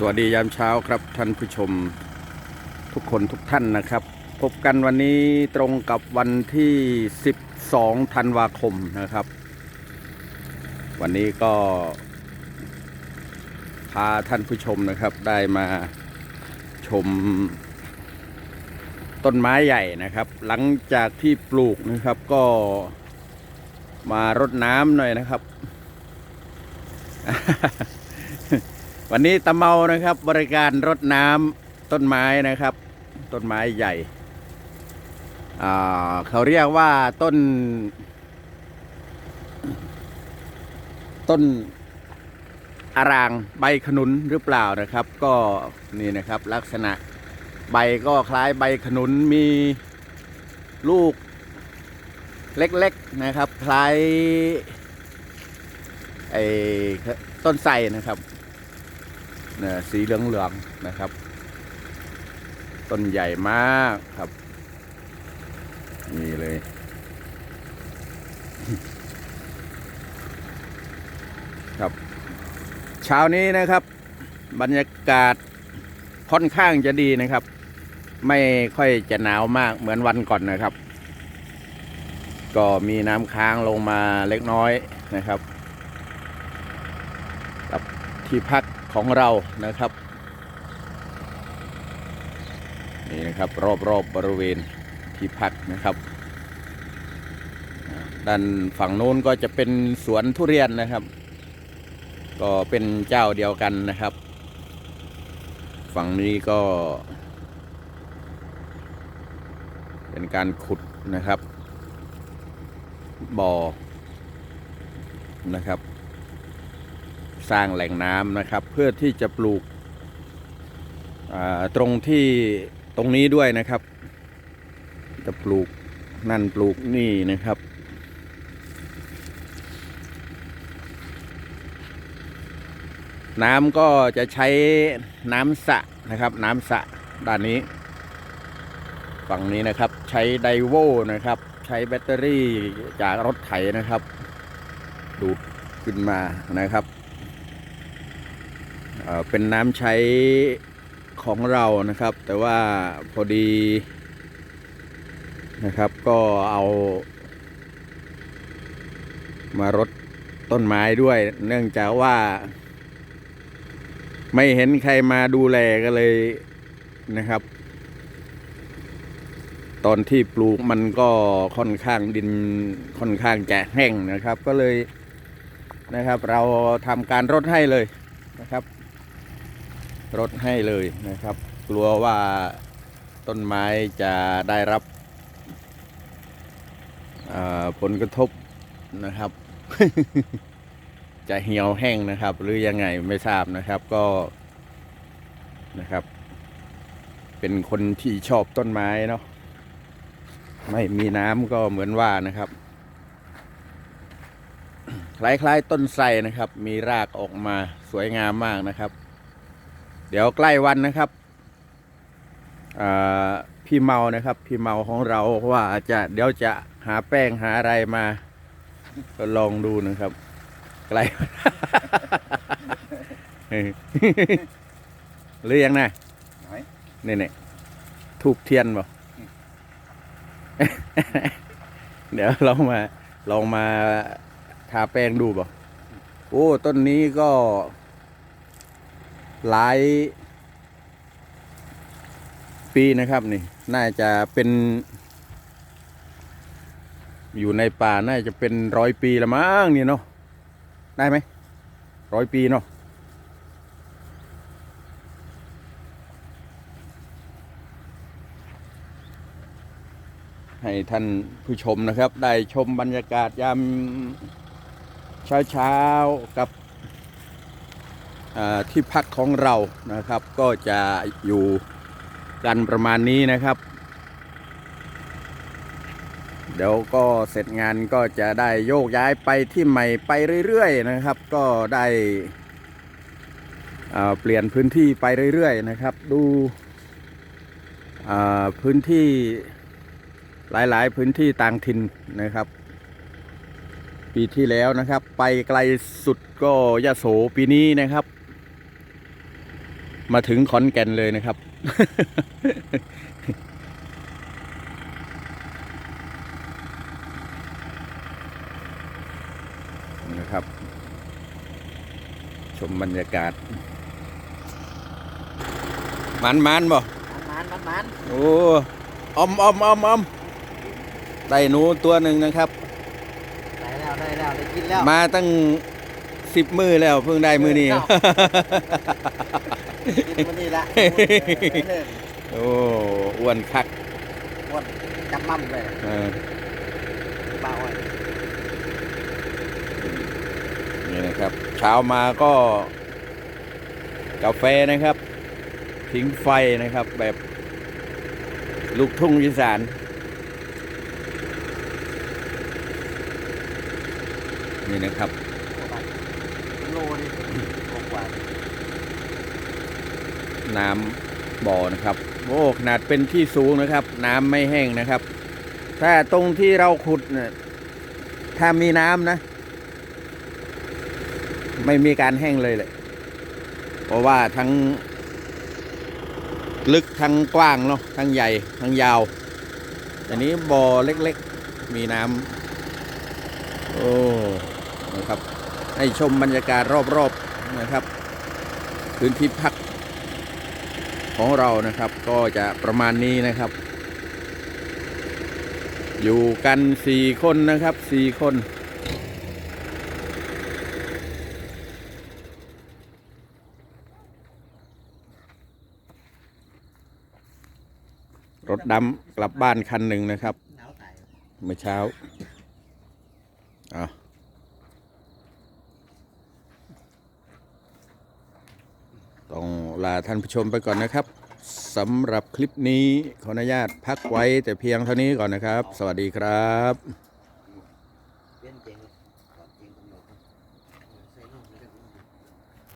สวัสดียามเช้าครับท่านผู้ชมทุกคนทุกท่านนะครับ พบกันวันนี้ตรงกับวันที่ 12 ธันวาคมนะครับ วันนี้ก็ พาท่านผู้ชมนะครับได้มาชม ต้นไม้ใหญ่นะครับ หลังจากที่ปลูกนะครับก็มารดน้ำหน่อยนะครับ วันนี้ตะเมานะครับ บริการรดน้ำต้นไม้นะครับ ต้นไม้ใหญ่ เขาเรียกว่าต้น ต้นอารางใบขนุนหรือเปล่านะครับ ก็นี่นะครับลักษณะใบก็คล้ายใบขนุนมีลูกเล็กๆนะครับ คล้ายไอ้ต้นไทรนะครับ เนี่ยสีเหลืองๆนะครับ ต้นใหญ่มากครับ นี่เลย ครับ เช้านี้นะครับ บรรยากาศค่อนข้างจะดีนะครับ ไม่ค่อยจะหนาวมากเหมือนวันก่อนนะครับ ก็มีน้ำค้างลงมาเล็กน้อยนะครับกับที่พัก ของเรานะครับ นี่นะครับรอบๆบบริเวณที่พักนะครับ ด้านฝั่งโน้นก็จะเป็นสวนทุเรียนนะครับ ก็เป็นเจ้าเดียวกันนะครับ ฝั่งนี้ก็ เป็นการขุดนะครับบ่อนะครับ สร้างแหล่งน้ำนะครับ เพื่อที่จะปลูกตรงที่ตรงนี้ด้วยนะครับ จะปลูกนั่นปลูกนี่นะครับ น้ำก็จะใช้น้ำสระนะครับ น้ำสระด้านนี้ ฝั่งนี้นะครับใช้ไดโวนะครับ ใช้แบตเตอรี่จากรถไถนะครับ ดูดขึ้นมานะครับ เป็นน้ำใช้ของเรานะครับ แต่ว่าพอดีนะครับก็เอา มารดต้นไม้ด้วย เนื่องจากว่า ไม่เห็นใครมาดูแลก็เลยนะครับ ตอนที่ปลูกมันก็ค่อนข้างดินค่อนข้างจะแห้งนะครับ ก็เลยนะครับ เราทำการรดให้เลยนะครับ รดให้เลยนะครับ กลัวว่าต้นไม้จะได้รับผลกระทบนะครับ จะเหี่ยวแห้งนะครับ หรือยังไงไม่ทราบนะครับก็นะครับ เป็นคนที่ชอบต้นไม้เนาะไม่มีน้ำก็เหมือนว่านะครับ คล้ายๆต้นไทรนะครับ มีรากออกมาสวยงามมากนะครับ เดี๋ยวใกล้วันนะครับอ่าพี่เมานะครับ พี่เมาของเราว่าจะเดี๋ยวจะหาแป้งหาอะไรมา ก็ลองดูนะครับใกล้หรือยังนะไหนนี่นี่ทูบเทียนบ่เดี๋ยวลองมาลองมาทาแป้งดูบ่โอ้ต้นนี้ก็ หลายปีนะครับนี่ น่าจะเป็น อยู่ในป่าน่าจะเป็นร้อยปีละมั้งนี่เนาะได้ไหมร้อยปีเนาะให้ท่านผู้ชมนะครับ ได้ชมบรรยากาศยามเช้าๆกับ ที่พักของเรานะครับ ก็จะอยู่กันประมาณนี้นะครับ เดี๋ยวก็เสร็จงานก็จะได้โยกย้ายไปที่ใหม่ไปเรื่อยๆนะครับ ก็ได้เปลี่ยนพื้นที่ไปเรื่อยๆนะครับ ดูพื้นที่หลายๆ พื้นที่ต่างถิ่นนะครับ ปีที่แล้วนะครับ ไปไกลสุดก็ยะโสปีนี้นะครับ มาถึงขอนแก่นเลยนะครับ นะครับ ชมบรรยากาศมันมันๆบ่มันมันมันโอ้อมอมอมอมได้หนูตัวหนึ่งนะครับ ได้แล้วได้แล้วได้กินแล้ว มาตั้งสิบมือแล้วเพิ่งได้มือนี้ กินมันนี่ละเออโอ้อ้วนคักวนจับมั่มเลยเออบ้าอ้อยนี่นะครับ เช้ามาก็ กาแฟนะครับ ทิ้งไฟนะครับ แบบลูกทุ่งอีสานนี่นะครับโลนี่กว่า น้ำบ่อนะครับโอ้ขนาดเป็นที่สูงนะครับ น้ำไม่แห้งนะครับ ถ้าตรงที่เราขุดเนี่ยถ้ามีน้ำนะ ไม่มีการแห้งเลยเลยเพราะว่าทั้ง ลึกทั้งกว้างเนาะทั้งใหญ่ทั้งยาวอันนี้บ่อเล็กๆ มีน้ำโอ้นะครับ ให้ชมบรรยากาศรอบๆนะครับ พื้นที่พัก ของเรานะครับ ก็จะประมาณนี้นะครับ อยู่กันสี่คนนะครับสี่คนรถดำกลับบ้านคันหนึ่งนะครับ เมื่อเช้าอะต้อง ลาท่านผู้ชมไปก่อนนะครับสำหรับคลิปนี้ขออนุญาตพักไว้แต่เพียงเท่านี้ก่อนนะครับ สวัสดีครับ